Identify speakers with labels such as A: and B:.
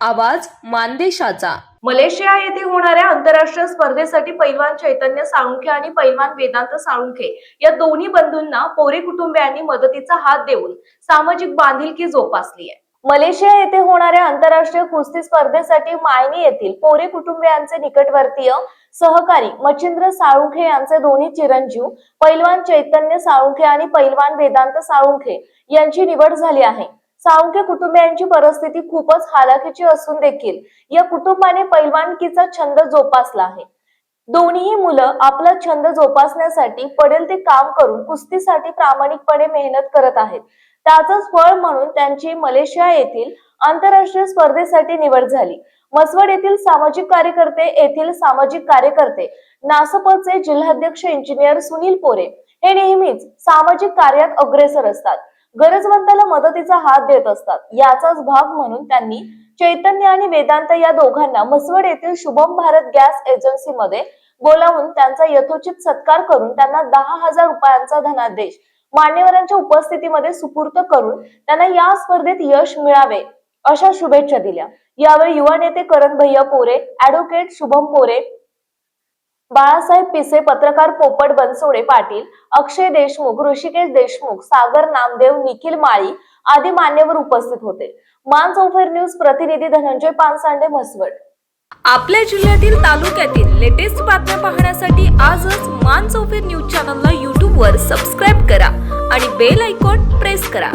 A: आवाज मानदेशाचा.
B: मलेशिया येथे होणाऱ्या आंतरराष्ट्रीय स्पर्धेसाठी पैलवान चैतन्य साळुंखे आणि पैलवान वेदांत साळुंखे या दोन्ही बंधूंना पोरे कुटुंबियांनी मदतीचा हात देऊन सामाजिक बांधिलकी जोपासली आहे. मलेशिया येथे होणाऱ्या आंतरराष्ट्रीय कुस्ती स्पर्धेसाठी मायनी येथील पोरे कुटुंबियांचे निकटवर्तीय सहकारी मच्छिंद्र साळुंखे यांचे दोन्ही चिरंजीव पैलवान चैतन्य साळुंखे आणि पैलवान वेदांत साळुंखे यांची निवड झाली आहे. साळुंखे कुटुंबियांची परिस्थिती खूपच हालाखीची असून देखील या कुटुंबाने पैलवानकीचा छंद जोपासला आहे. दोन्ही मुलं आपला छंद जोपासण्यासाठी पडेल ते काम करून कुस्तीसाठी प्रामाणिकपणे मेहनत करत आहेत. त्याचंच फळ म्हणून त्यांची मलेशिया येथील आंतरराष्ट्रीय स्पर्धेसाठी निवड झाली. मसवड येथील सामाजिक कार्यकर्ते येथील सामाजिक कार्यकर्ते नासपचे जिल्हाध्यक्ष इंजिनियर सुनील पोरे हे नेहमीच सामाजिक कार्यात अग्रेसर असतात. गरजवंताला मदतीचा हात देत असतात. याचाच भाग म्हणून त्यांनी चैतन्य आणि वेदांत या दोघांना मसवड येथील शुभम भारत गॅस एजन्सीमध्ये बोलावून त्यांचा यथोचित सत्कार करून त्यांना दहा हजार रुपयांचा धनादेश मान्यवरांच्या उपस्थितीमध्ये सुपूर्त करून त्यांना या स्पर्धेत यश मिळावे अशा शुभेच्छा दिल्या. यावेळी युवा नेते करण भैया पोरे ऍडव्होकेट शुभम पोरे बाळासाहेब पिसे पत्रकार पोपट बनसोडे पाटील अक्षय देशमुख ऋषिकेश देशमुख सागर नामदेव निखिल माळी आदी मान्यवर उपस्थित होते. मान चौफेर न्यूज प्रतिनिधी धनंजय पानसांडे म्हसवड.
A: आपल्या जिल्ह्यातील तालुक्यातील लेटेस्ट बातम्या पाहण्यासाठी आजच मान चौफेर न्यूज चॅनलला यूट्यूबवर सबस्क्राईब करा आणि बेल आयकॉन प्रेस करा.